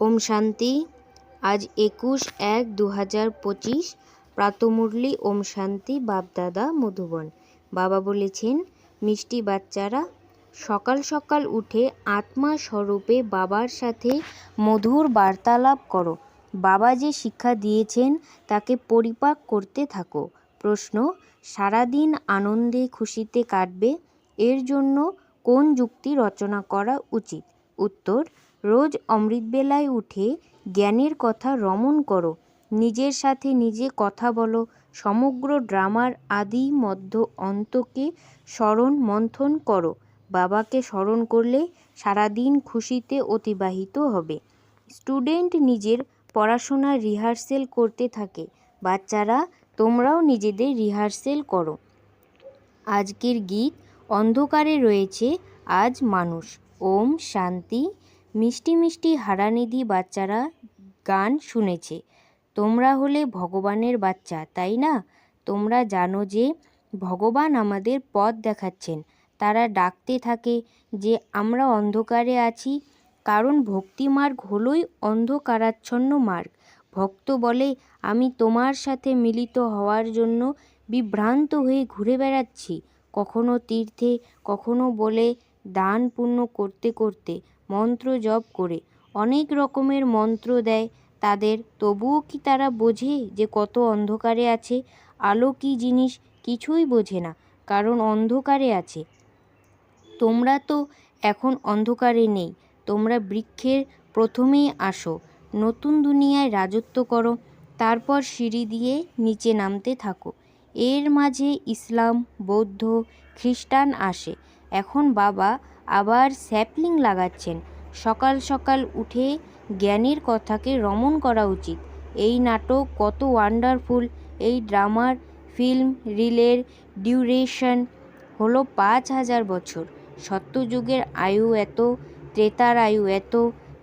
ওম শান্তি। আজ একুশ এক দু হাজার পঁচিশ। প্রাতমুরলি ওম শান্তি বাপদাদা মধুবন। বাবা বলেছেন, মিষ্টি বাচ্চারা, সকাল সকাল উঠে আত্মা স্বরূপে বাবার সাথে মধুর বার্তালাপ করো। বাবা যে শিক্ষা দিয়েছেন, তাকে পরিপাক করতে থাকো। প্রশ্ন, সারাদিন আনন্দে খুশিতে কাটবে? এর জন্য কোন যুক্তি রচনা করা উচিত? উত্তর রোজ অমৃতবেলায় উঠে জ্ঞানের কথা রমণ করো, নিজের সাথে নিজে কথা বলো, সমগ্র ড্রামার আদি মধ্য অন্তকে স্মরণ মন্থন করো, বাবাকে স্মরণ করলে সারাদিন খুশিতে অতিবাহিত হবে। স্টুডেন্ট নিজের পড়াশোনার রিহার্সেল করতে থাকে, বাচ্চারা তোমরাও নিজেদের রিহার্সেল করো। আজকের গীত অন্ধকারে রয়েছে, আজ মানুষ। ওম শান্তি। মিষ্টি মিষ্টি হারানিধি বাচ্চারা গান শুনেছে। তোমরা হলে ভগবানের বাচ্চা, তাই না? তোমরা জানো যে ভগবান আমাদের পথ দেখাচ্ছেন। তারা ডাকতে থাকে যে, আমরা অন্ধকারে আছি, কারণ ভক্তিমার্গ হলোই অন্ধকারাচ্ছন্ন মার্গ। ভক্ত বলে, আমি তোমার সাথে মিলিত হওয়ার জন্য বিভ্রান্ত হয়ে ঘুরে বেড়াচ্ছি। কখনো তীর্থে, কখনো বলে দান পুণ্য করতে করতে। মন্ত্র জপ করে। অনেক রকমের মন্ত্র দেয় তাদের। তবুও কি তারা বোঝে যে কত অন্ধকারে আছে? আলো কী জিনিস? কিছুই বোঝে না, কারণ অন্ধকারে আছে। তোমরা তো এখন অন্ধকারে নেই, তোমরা বৃক্ষের প্রথমেই আসো, নতুন দুনিয়ায় রাজত্ব করো, তারপর সিঁড়ি দিয়ে নিচে নামতে থাকো। এর মাঝে ইসলাম, বৌদ্ধ, খ্রিস্টান আসে। এখন বাবা আবার স্যাপলিং লাগাচ্ছেন। সকাল সকাল উঠে জ্ঞানের কথাকে রমণ করা উচিত। এই নাটক কত ওয়ান্ডারফুল এই ড্রামার ফিল্ম রিলের ডিউরেশন হলো পাঁচ হাজার বছর। সত্যযুগের আয়ু এত, ত্রেতার আয়ু এত,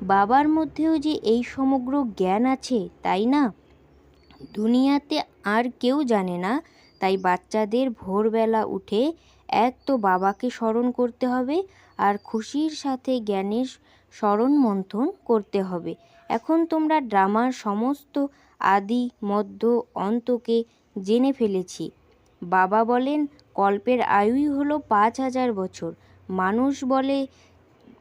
বাবার মধ্যেও যে এই সমগ্র জ্ঞান আছে, তাই না? দুনিয়াতে আর কেউ জানে না, তাই বাচ্চাদের ভোরবেলা উঠে এক তো বাবাকে স্মরণ করতে হবে আর খুশির সাথে জ্ঞানের স্মরণ মন্থন করতে হবে। এখন তোমরা ড্রামার সমস্ত আদি, মধ্য, অন্তকে জেনে ফেলেছি। বাবা বলেন, কল্পের আয়ুই হলো পাঁচ হাজার বছর। মানুষ বলে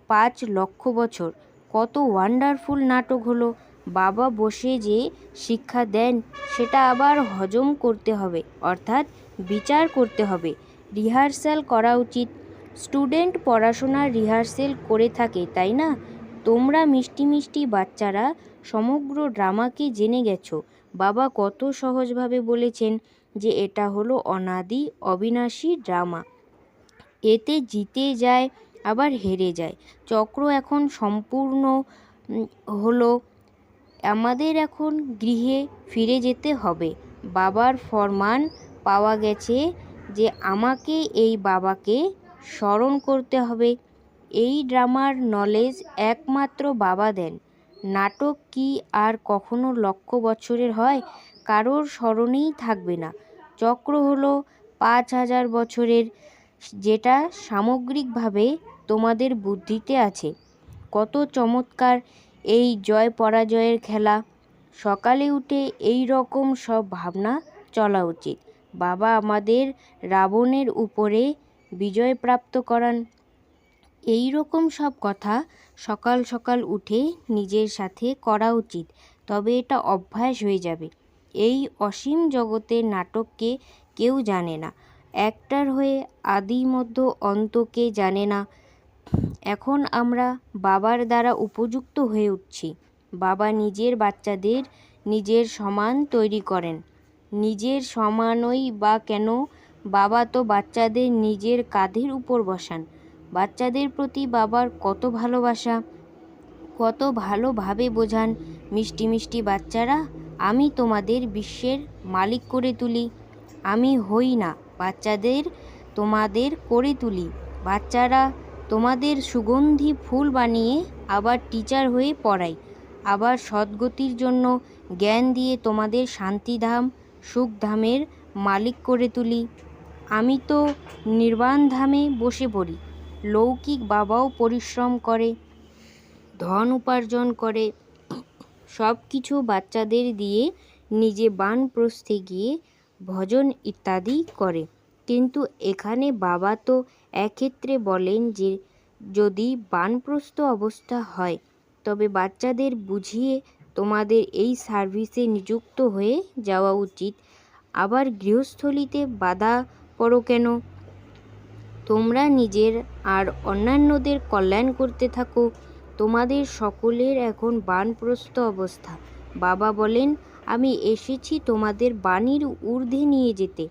পাঁচ লক্ষ বছর। কত ওয়ান্ডারফুল নাটক হলো। বাবা বসে যে শিক্ষা দেন, সেটা আবার হজম করতে হবে, অর্থাৎ বিচার করতে হবে। রিহার্সাল করা উচিত। স্টুডেন্ট পড়াশোনার রিহার্সেল করে থাকে, তাই না? তোমরা মিষ্টি মিষ্টি বাচ্চারা সমগ্র ড্রামাকে জেনে গেছো। বাবা কত সহজভাবে বলেছেন যে এটা হলো অনাদি অবিনাশী ড্রামা। এতে জিতে যায়, আবার হেরে যায়। চক্র এখন সম্পূর্ণ হলো আমাদের এখন গৃহে ফিরে যেতে হবে। বাবার ফরমান পাওয়া গেছে যে আমাকে এই বাবাকে স্মরণ করতে হবে। এই ড্রামার নলেজ একমাত্র বাবা দেন। নাটক কি আর কখনো লক্ষ বছরের হয়, কারোর স্মরণেই থাকবে না। চক্র হলো পাঁচ হাজার বছরের, যেটা সামগ্রিকভাবে তোমাদের বুদ্ধিতে আছে। কত চমৎকার এই জয় পরাজয়ের খেলা। সকালে উঠে এই রকম সব ভাবনা চলা উচিত। বাবা আমাদের রাবণের উপরে বিজয় প্রাপ্ত করান। এই রকম সব কথা সকাল সকাল উঠে নিজের সাথে করা উচিত, তবে এটা অভ্যাস হয়ে যাবে। এই অসীম জগতের নাটককে কেউ জানে না। একটার হয়ে আদি মধ্য অন্তকে জানে না। এখন আমরা বাবার দ্বারা উপযুক্ত হয়ে উঠছি। বাবা নিজের বাচ্চাদের নিজের সমান তৈরি করেন। নিজের সমানই বা কেন বাবা তো বাচ্চাদের নিজের কাঁধের উপর বসান। বাচ্চাদের প্রতি বাবার কত ভালোবাসা, কত ভালোভাবে বোঝান, মিষ্টি মিষ্টি বাচ্চারা, আমি তোমাদের বিশ্বের মালিক করে তুলি। আমি হই না, বাচ্চাদের তোমাদের করে তুলি। বাচ্চারা তোমাদের সুগন্ধি ফুল বানিয়ে আবার টিচার হয়ে পড়াই আবার সদ্গতির জন্য জ্ঞান দিয়ে তোমাদের শান্তিধাম, সুখধামের মালিক করে তুলি। আমি তো নির্বাণধামে বসে পড়ি, লৌকিক বাবাও পরিশ্রম করে, ধন উপার্জন করে সব কিছু বাচ্চাদের দিয়ে নিজে বানপ্রস্থে গিয়ে ভজন ইত্যাদি করে। কিন্তু এখানে বাবা তো এক্ষেত্রে বলেন যে, যদি বানপ্রস্থ অবস্থা হয়, তবে বাচ্চাদের বুঝিয়ে তোমাদের এই সার্ভিসে নিযুক্ত হয়ে যাওয়া উচিত। আবার গৃহস্থলিতে বাধা পড়ো কেন? তোমরা নিজের আর অন্যান্যদের কল্যাণ করতে থাকো। তোমাদের সকলের এখন বানপ্রস্থ অবস্থা। বাবা বলেন, আমি এসেছি তোমাদের বাণীর ঊর্ধ্বে নিয়ে যেতে।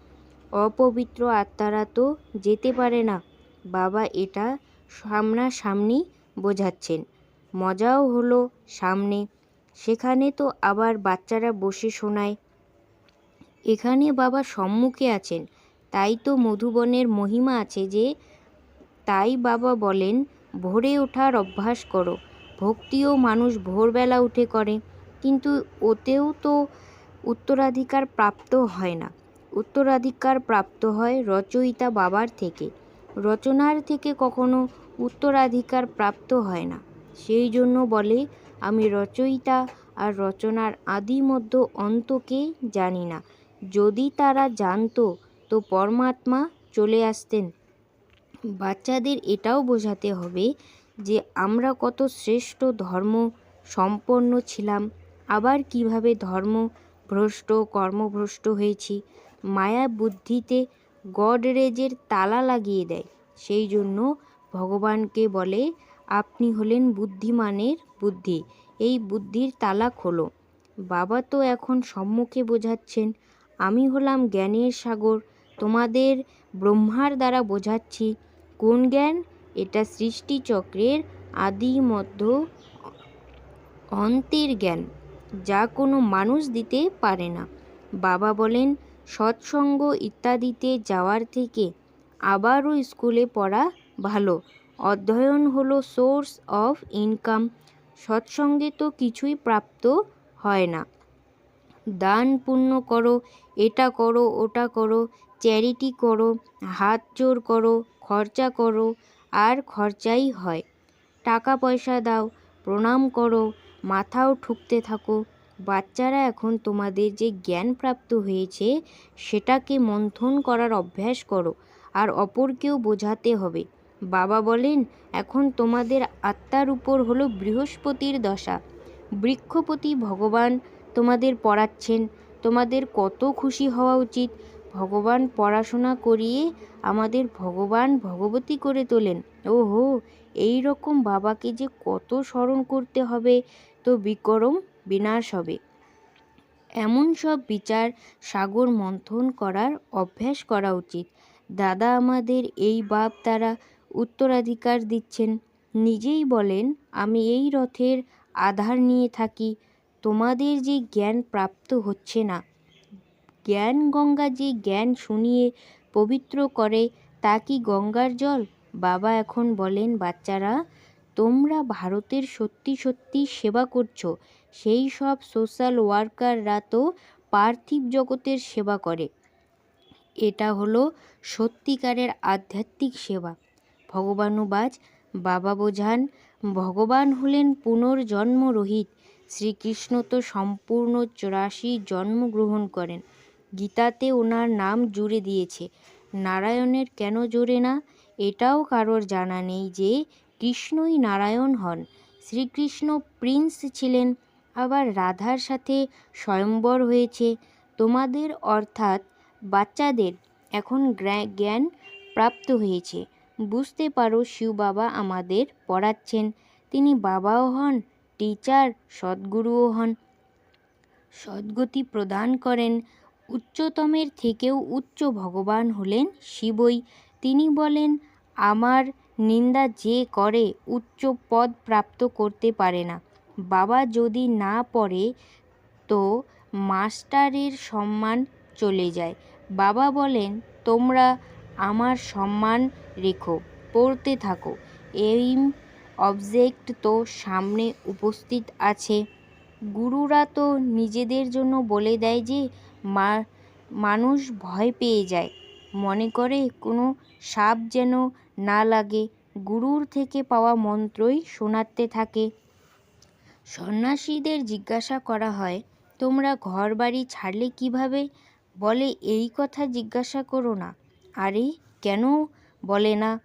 অপবিত্র আত্মারা তো যেতে পারে না। বাবা এটা সামনাসামনি বোঝাচ্ছেন। মজাও হলো সামনে। সেখানে তো আবার বাচ্চারা বসে শোনায়। এখানে বাবা সম্মুখে আছেন। তাই তো মধুবনের মহিমা আছে যে, তাই বাবা বলেন, ভোরে ওঠার অভ্যাস করো। ভক্তিও মানুষ ভোরবেলা উঠে করে। কিন্তু ওতেও তো উত্তরাধিকার প্রাপ্ত হয় না। উত্তরাধিকার প্রাপ্ত হয় রচয়িতা বাবার থেকে। রচনার থেকে কখনো উত্তরাধিকার প্রাপ্ত হয় না। সেই জন্য বলে, আমি রচয়িতা আর রচনার আদি মধ্য অন্তকে জানি না। যদি তারা জানতো তো পরমাত্মা চলে আসতেন। বাচ্চাদের এটাও বোঝাতে হবে যে আমরা কত শ্রেষ্ঠ ধর্ম সম্পন্ন ছিলাম, আবার কীভাবে ধর্ম ভ্রষ্ট, কর্মভ্রষ্ট হয়েছি, মায়া বুদ্ধিতে গডরেজের তালা লাগিয়ে দেয়। সেই জন্য ভগবানকে বলে, আপনি হলেন বুদ্ধিমানের বুদ্ধি, এই বুদ্ধির তালা খোলো। বাবা তো এখন সম্মুখে বোঝাচ্ছেন, আমি হলাম জ্ঞানের সাগর তোমাদের ব্রহ্মার দ্বারা বোঝাচ্ছি, কোন জ্ঞান? এটা সৃষ্টিচক্রের আদি মধ্য অন্তের জ্ঞান, যা কোনো মানুষ দিতে পারে না। বাবা বলেন, সৎসঙ্গ ইত্যাদিতে যাওয়ার থেকে আবারও স্কুলে পড়া ভালো। অধ্যয়ন হলো সোর্স অফ ইনকাম। সৎসঙ্গে তো কিছুই প্রাপ্ত হয় না। দান পুণ্য করো, এটা করো, ওটা করো, চ্যারিটি করো, হাত জোর করো, খরচা করো, আর খরচাই হয়। টাকা পয়সা দাও, প্রণাম করো, মাথাও ঠুকতে থাকো। বাচ্চারা এখন তোমাদের যে জ্ঞান প্রাপ্ত হয়েছে, সেটাকে মন্থন করার অভ্যাস করো, আর অপরকেও বোঝাতে হবে। বাবা বলেন, এখন তোমাদের আত্মার উপর হলো বৃহস্পতির দশা। বৃক্ষপতি ভগবান তোমাদের পড়াচ্ছেন। তোমাদের কত খুশি হওয়া উচিত। ভগবান পড়াশোনা করিয়ে আমাদের ভগবান ভগবতী করে তোলেন। ওহো এই রকম বাবাকে যে কত স্মরণ করতে হবে, তো বিক্রম বিনাশ হবে। এমন সব বিচার সাগর মন্থন করার অভ্যাস করা উচিত। দাদা আমাদের এই বাপ তারা উত্তরাধিকার দিচ্ছেন। নিজেই বলেন, আমি এই রথের আধার নিয়ে থাকি। তোমাদের যে জ্ঞান প্রাপ্ত হচ্ছে না। জ্ঞান গঙ্গা যে জ্ঞান শুনিয়ে পবিত্র করে, তা কি গঙ্গার জল? বাবা এখন বলেন, বাচ্চারা, তোমরা ভারতের সত্যি সত্যি সেবা করছ। সেই সব সোশ্যাল ওয়ার্কাররা তো পার্থিব জগতের সেবা করে। এটা হলো সত্যিকারের আধ্যাত্মিক সেবা। ভগবানুবাজ বাবা বোঝান, ভগবান হলেন পুনর্জন্ম রহিত শ্রীকৃষ্ণ তো সম্পূর্ণ চৌরাশি জন্মগ্রহণ করেন। গীতাতে ওনার নাম জুড়ে দিয়েছে। নারায়ণের কেন জোরে না? এটাও কারোর জানা নেই যে কৃষ্ণই নারায়ণ হন। শ্রীকৃষ্ণ প্রিন্স ছিলেন, আবার রাধার সাথে স্বয়ম্বর হয়েছে। তোমাদের অর্থাৎ বাচ্চাদের এখন জ্ঞান প্রাপ্ত হয়েছে। বুঝতে পারো শিব বাবা আমাদের পড়াচ্ছেন। তিনি বাবাও হন টিচার সদ্গুরুও হন। সদ্গতি প্রদান করেন। উচ্চতমের থেকেও উচ্চ ভগবান হলেন শিবই। তিনি বলেন, আমার নিন্দা যে করে উচ্চ পদ প্রাপ্ত করতে পারে না। বাবা যদি না পড়ে, তো মাস্টারের সম্মান চলে যায়। বাবা বলেন, তোমরা আমার সম্মান রেখো, পড়তে থাকো। এইম অবজেক্ট তো সামনে উপস্থিত আছে। গুরুরা তো নিজেদের জন্য বলে দেয় যে মানুষ ভয় পেয়ে যায়। মনে করে কোনো সাপ যেন না লাগে। গুরুর থেকে পাওয়া মন্ত্রই শোনাতে থাকে। সন্ন্যাসীদের জিজ্ঞাসা করা হয়, তোমরা ঘর বাড়ি ছাড়লে কীভাবে? বলে, এই কথা জিজ্ঞাসা করো না। আরে, কেন? বলে, না,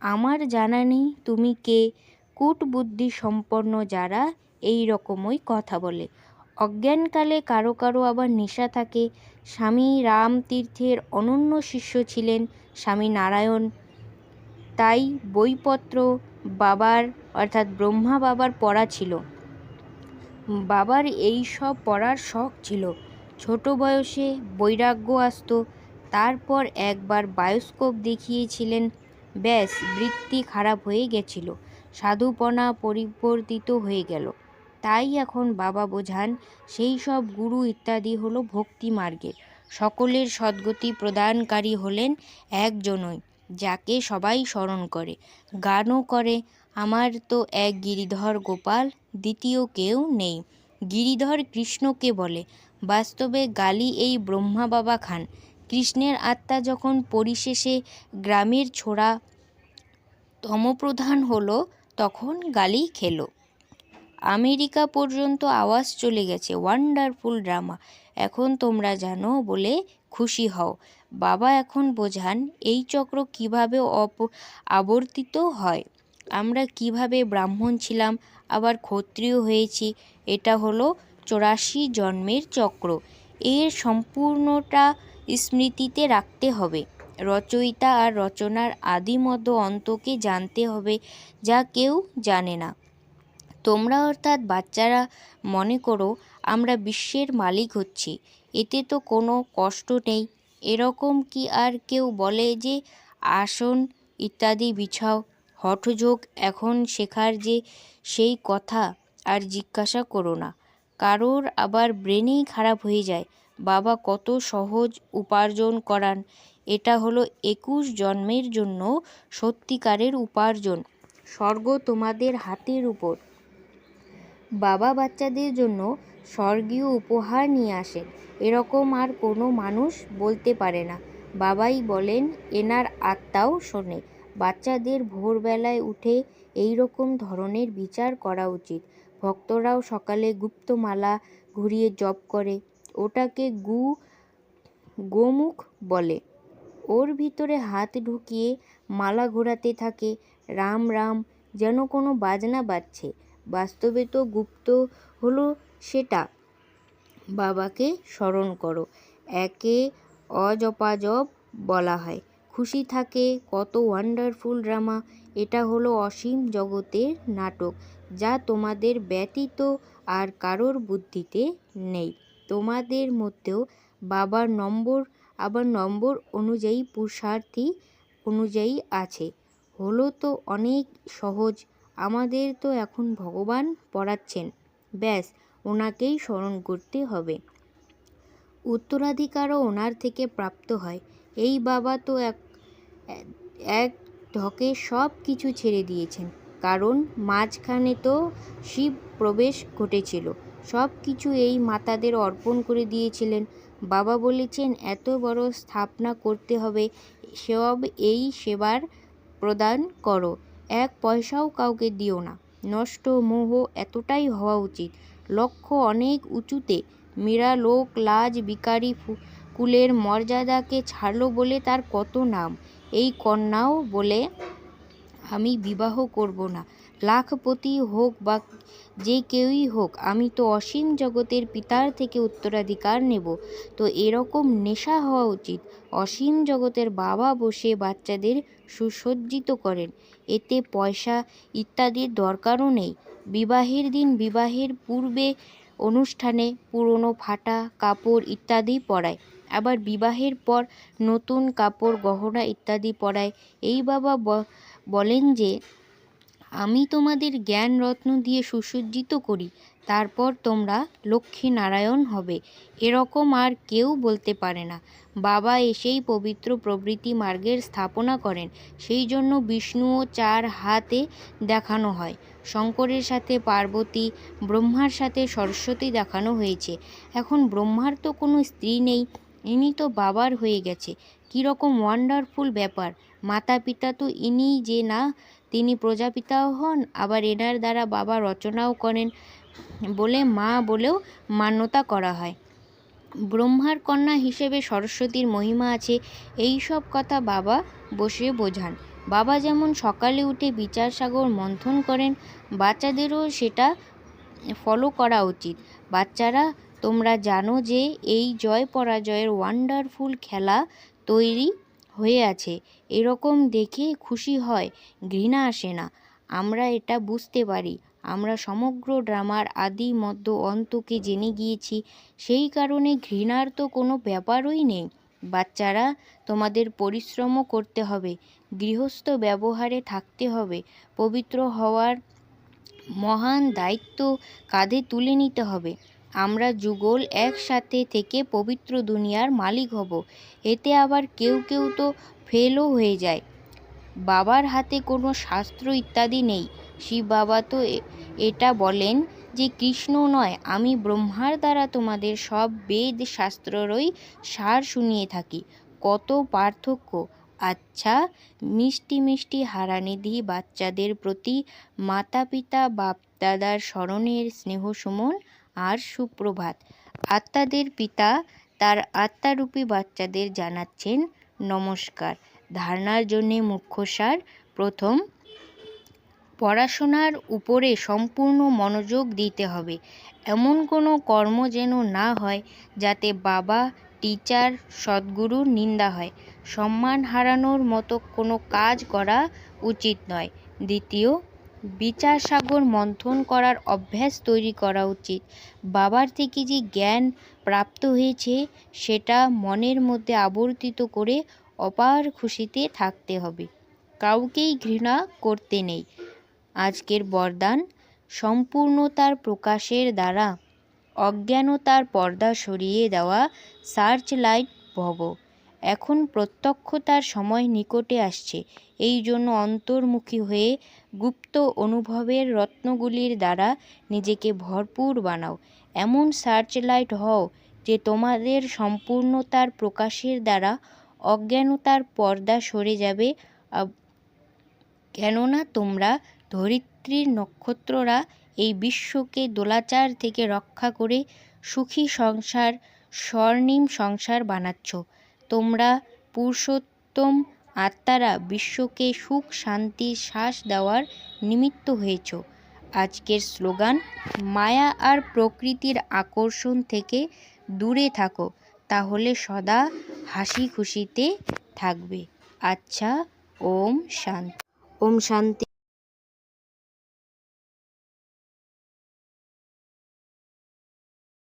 আমার জানা নেই তুমি কে? কূটবুদ্ধি সম্পন্ন যারা এই রকমই কথা বলে। অজ্ঞানকালে কারও কারও আবার নেশা থাকে। স্বামী রামতীর্থের অনন্য শিষ্য ছিলেন স্বামী নারায়ণ। তাই বইপত্র বাবার অর্থাৎ ব্রহ্মা বাবার পড়া ছিল। বাবার এই সব পড়ার শখ ছিল। ছোট বয়সে বৈরাগ্য আসতো। তারপর একবার বায়োস্কোপ দেখিয়েছিলেন। ব্যাস, বৃত্তি খারাপ হয়ে গেছিল। সাধুপনা পরিবর্তিত হয়ে গেল। তাই এখন বাবা বোঝান, সেই সব গুরু ইত্যাদি হলো ভক্তি মার্গের সকলের সদ্গতি প্রদানকারী হলেন একজনই, যাকে সবাই স্মরণ করে। গানও করে, আমার তো এক গিরিধর গোপাল, দ্বিতীয় কেউ নেই। গিরিধর কৃষ্ণকে বলে, বাস্তবে গালি এই ব্রহ্মা বাবা খান। কৃষ্ণের আত্মা যখন পরিশেষে গ্রামের ছোড়া তমপ্রধান হলো তখন গালি খেলো। আমেরিকা পর্যন্ত আওয়াজ চলে গেছে ওয়ান্ডারফুল ড্রামা এখন তোমরা জানো বলে খুশি হও। বাবা এখন বোঝান, এই চক্র কীভাবে অপ আবর্তিত হয়? আমরা কীভাবে ব্রাহ্মণ ছিলাম, আবার ক্ষত্রিয় হয়েছি, এটা হলো চৌরাশি জন্মের চক্র। এর সম্পূর্ণটা স্মৃতিতে রাখতে হবে। রচয়িতা আর রচনার আদি মধ্য অন্তকে জানতে হবে, যা কেউ জানে না। তোমরা অর্থাৎ বাচ্চারা, মনে করো আমরা বিশ্বের মালিক হচ্ছি, এতে তো কোনো কষ্ট নেই। এরকম কি আর কেউ বলে যে, আসন ইত্যাদি বিছাও, হঠযোগ এখন শেখার যে সেই কথা আর জিজ্ঞাসা করো না। কারোর আবার ব্রেনেই খারাপ হয়ে যায়, বাবা কত সহজ উপার্জন করান এটা হলো একুশ জন্মের জন্য সত্যিকারের উপার্জন, স্বর্গ তোমাদের হাতের উপর। বাবা বাচ্চাদের জন্য স্বর্গীয় উপহার নিয়ে আসেন এরকম আর কোনো মানুষ বলতে পারে না। বাবাই বলেন, এনার আত্মাও শোনে। বাচ্চাদের ভোরবেলায় উঠে এই রকম ধরনের বিচার করা উচিত। ভক্তরাও সকালে গুপ্তমালা ঘুরিয়ে জপ করে, ওটাকে গু গোমুখ বলে। ওর ভিতরে হাত ঢুকিয়ে মালা ঘোরাতে থাকে। রাম রাম, যেন কোনো বাজনা বাজছে। বাস্তবে তো গুপ্ত হলো সেটা। বাবাকে স্মরণ করো, একে অজপাজপ বলা হয়। খুশি থাকে, কত ওয়ান্ডারফুল ড্রামা এটা হলো অসীম জগতের নাটক, যা তোমাদের ব্যতীত আর কারোর বুদ্ধিতে নেই। তোমাদের মধ্যেও বাবার নম্বর আবার নম্বর অনুযায়ী পুরুষার্থী অনুযায়ী আছে। হলো তো অনেক সহজ, আমাদের তো এখন ভগবান পড়াচ্ছেন। ব্যাস, ওনাকেই স্মরণ করতে হবে। উত্তরাধিকারও ওনার থেকে প্রাপ্ত হয়। এই বাবা তো এক এক ঢকে সব কিছু ছেড়ে দিয়েছেন। কারণ মাঝখানে তো শিব প্রবেশ ঘটেছিল। সব কিছু এই মাতাদের অর্পণ করে দিয়েছিলেন। বাবা বলেছেন, এত বড় স্থাপনা করতে হবে, সব, এই সেবার প্রদান করো। এক পয়সাও কাউকে দিও না। নষ্ট মোহ এতটাই হওয়া উচিত। লক্ষ্য অনেক উঁচুতে। মীরা লোক, লাজ বিকারি কুলের মর্যাদাকে ছাড়ল বলে তার কত নাম? এই কন্যাও বলে, আমি বিবাহ করব না। লাখপতি হোক বা যে কেউই হোক, আমি তো অসীম জগতের পিতার থেকে উত্তরাধিকার নেব। তো এরকম নেশা হওয়া উচিত। অসীম জগতের বাবা বসে বাচ্চাদের সুসজ্জিত করেন। এতে পয়সা ইত্যাদির দরকারও নেই। বিবাহের দিন বিবাহের পূর্বে অনুষ্ঠানে পুরনো ফাটা কাপড় ইত্যাদি পরায়। আবার বিবাহের পর নতুন কাপড়, গহনা ইত্যাদি পরায়। এই বাবা বলেন যে আমি তোমাদের জ্ঞান রত্ন দিয়ে সুসজ্জিত করি, তারপর তোমরা লক্ষ্মী নারায়ণ হবে। এরকম আর কেউ বলতে পারে না। বাবা এসেই পবিত্র প্রবৃত্তি মার্গের স্থাপনা করেন, সেই জন্য বিষ্ণুও চার হাতে দেখানো হয়। শঙ্করের সাথে পার্বতী, ব্রহ্মার সাথে সরস্বতী দেখানো হয়েছে। এখন ব্রহ্মার তো কোনো স্ত্রী নেই, ইনি তো বাবার হয়ে গেছে। কীরকম ওয়ান্ডারফুল ব্যাপার। মাতা পিতা তো ইনি যে না তিনি প্রজাপিতাও হন, আবার এনার দ্বারা বাবা রচনাও করেন বলে মা বলেও মান্যতা করা হয়। ব্রহ্মার কন্যা হিসেবে সরস্বতীর মহিমা আছে, এই সব কথা বাবা বসে বোঝান। বাবা যেমন সকালে উঠে বিচার সাগর মন্থন করেন, বাচ্চাদেরও সেটা ফলো করা উচিত। বাচ্চারা, তোমরা জানো যে এই জয় পরাজয়ের ওয়ান্ডারফুল খেলা তৈরি হয়ে আছে। এরকম দেখে খুশি হয়। ঘৃণা আসে না। আমরা এটা বুঝতে পারি। আমরা সমগ্র ড্রামার আদি মধ্য অন্তকে জেনে গিয়েছি। সেই কারণে ঘৃণার তো কোনো ব্যাপারই নেই। বাচ্চারা তোমাদের পরিশ্রমও করতে হবে। গৃহস্থ ব্যবহারে থাকতে হবে। পবিত্র হওয়ার মহান দায়িত্ব কাঁধে তুলে নিতে হবে। আমরা যুগল একসাথে থেকে পবিত্র দুনিয়ার মালিক হব। এতে আবার কেউ কেউ তো ফেলও হয়ে যায়। বাবার হাতে কোনো শাস্ত্র ইত্যাদি নেই। শিব বাবা তো এটা বলেন যে কৃষ্ণ নয়, আমি ব্রহ্মার দ্বারা তোমাদের সব বেদ শাস্ত্ররই সার শুনিয়ে থাকি। কত পার্থক্য। আচ্ছা মিষ্টি মিষ্টি হারানিধি বাচ্চাদের প্রতি মাতা পিতা বাপ দাদার স্মরণের স্নেহ সুমন আর সুপ্রভাত। আত্মাদের পিতা তার আত্মারূপী বাচ্চাদের জানাচ্ছেন নমস্কার। ধারণার জন্যে মুখ্য সার, প্রথম, পড়াশোনার উপরে সম্পূর্ণ মনোযোগ দিতে হবে। এমন কোনো কর্ম যেন না হয়, যাতে বাবা, টিচার, সদ্গুরুর নিন্দা হয়। সম্মান হারানোর মতো কোনো কাজ করা উচিত নয়। দ্বিতীয় বিচার সাগর মন্থন করার অভ্যাস তৈরি করা উচিত। বাবার থেকে যে জ্ঞান প্রাপ্ত হয়েছে, সেটা মনের মধ্যে আবর্তিত করে অপার খুশিতে থাকতে হবে। কাউকেই ঘৃণা করতে নেই। আজকের বরদান সম্পূর্ণতার প্রকাশের দ্বারা, অজ্ঞানতার পর্দা সরিয়ে দেওয়া সার্চ লাইট ভব। এখন প্রত্যক্ষতার সময় নিকটে আসছে। এই জন্য অন্তর্মুখী হয়ে গুপ্ত অনুভবের রত্নগুলির দ্বারা নিজেকে ভরপুর বানাও। এমন সার্চ লাইট হও যে তোমাদের সম্পূর্ণতার প্রকাশের দ্বারা অজ্ঞানতার পর্দা সরে যাবে। কেননা তোমরা ধরিত্রীর নক্ষত্ররা এই বিশ্বকে দোলাচার থেকে রক্ষা করে সুখী সংসার, স্বর্ণিম সংসার বানাচ্ছ। তোমরা পুরুষোত্তম আত্মারা বিশ্বকে সুখ শান্তির শ্বাস দেওয়ার নিমিত্ত হয়েছ। আজকের স্লোগান, মায়া আর প্রকৃতির আকর্ষণ থেকে দূরে থাকো, তাহলে সদা হাসি খুশিতে থাকবে। আচ্ছা ওম শান্তি। ওম শান্তি।